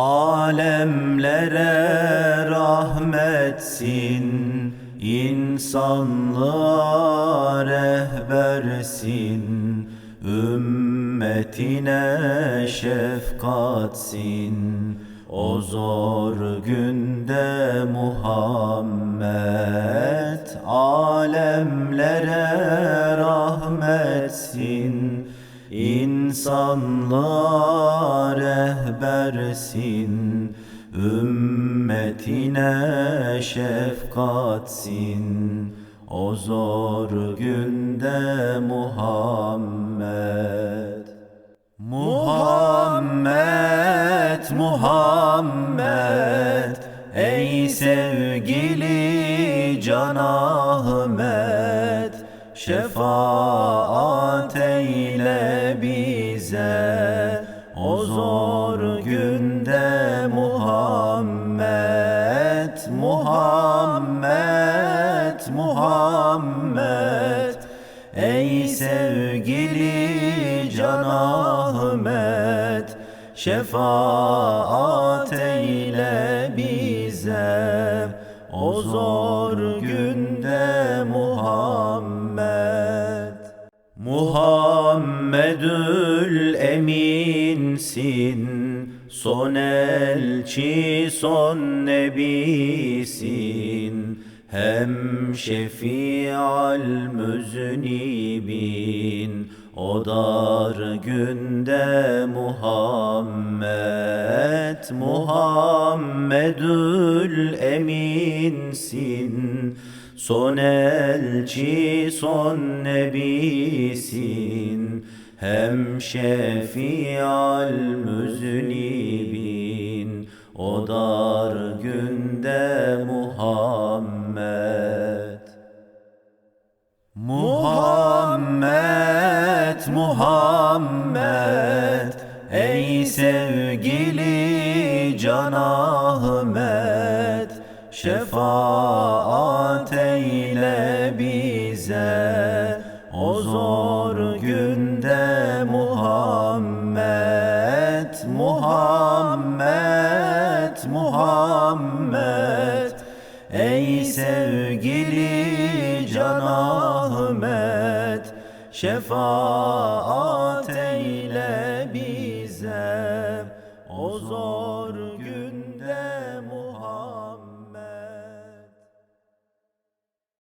Alemlere rahmetsin İnsanlığa rehbersin Ümmetine şefkatsin. O zor günde Muhammed Alemlere rahmetsin. İnsanlığa rehbersin Ümmetine şefkatsin. O zor günde Muhammed. Muhammed, Muhammed Ey sevgili Can Ahmet Şefaat eyle bize O zor günde Muhammed Muhammed, Muhammed. Ey sevgili Can Ahmet Şefaat eyle bize. O zor günde Muhammed Muhammedül eminsin. Son elçi son nebisin. Hem şefi'al müznibin O dar günde Muhammed Muhammedül eminsin. Son elçi son nebisin Hem şefi'al müznibin O dar günde Muhammed. Muhammed, Muhammed Ey sevgili Can Ahmet Şefaat eyle zor günde Muhammed Muhammed, Muhammed. Ey sevgili Can Ahmet Şefaat